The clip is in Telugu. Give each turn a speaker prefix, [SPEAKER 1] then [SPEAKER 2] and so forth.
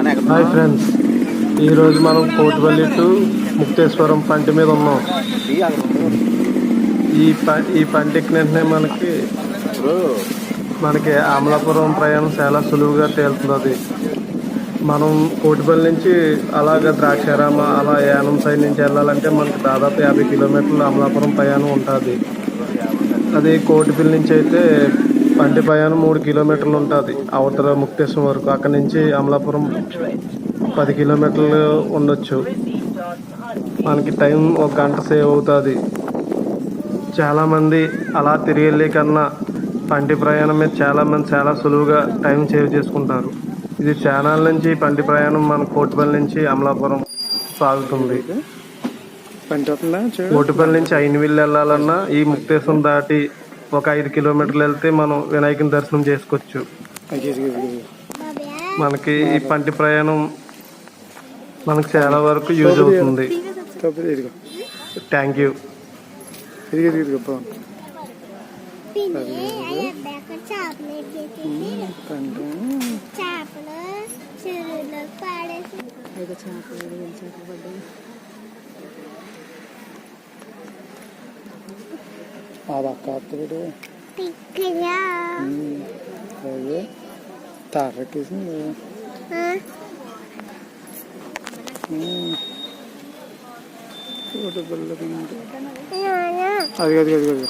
[SPEAKER 1] Hi friends. ఈరోజు మనం కోటిపల్లి టు ముక్తేశ్వరం పంటి మీద ఉన్నాం. ఈ ప ఈ పంట వెంటనే మనకి మనకి అమలాపురం ప్రయాణం చాలా సులువుగా తేలుతుంది మనం కోటిపల్లి నుంచి అలాగ ద్రాక్షారామ అలా యానం సైడ్ నుంచి వెళ్ళాలంటే మనకి దాదాపు యాభై కిలోమీటర్లు అమలాపురం ప్రయాణం ఉంటుంది. అది కోటిపల్లి నుంచి అయితే పంటి ప్రయాణం మూడు కిలోమీటర్లు ఉంటుంది. అవతల ముక్తేశ్వరం వరకు. అక్కడి నుంచి అమలాపురం పది కిలోమీటర్లు ఉండొచ్చు. మనకి టైం ఒక గంట సేవ్ అవుతుంది. చాలామంది అలా తిరిగి వెళ్ళే కన్నా పంటి ప్రయాణం మీద చాలామంది చాలా సులువుగా టైం సేవ్ చేసుకుంటారు. ఇది చానాల నుంచి పంటి ప్రయాణం మన కోటిపల్లి నుంచి అమలాపురం సాగుతుంది. కోటిపల్లి నుంచి అయినవిల్లు వెళ్ళాలన్నా ఈ ముక్తేశ్వరం దాటి ఒక ఐదు కిలోమీటర్లు వెళ్తే మనం వినాయకుని దర్శనం చేసుకోవచ్చు. మనకి ఈ పంటి ప్రయాణం మనకు చాలా వరకు యూజ్ అవుతుంది థ్యాంక్ యూ
[SPEAKER 2] చేపలు ఎక్కేసి
[SPEAKER 3] పంట
[SPEAKER 2] avocado. Picanha.
[SPEAKER 3] Hum, olha. Tá,
[SPEAKER 2] requisito.
[SPEAKER 3] Ah. Hum. അത് അത് അത് അത്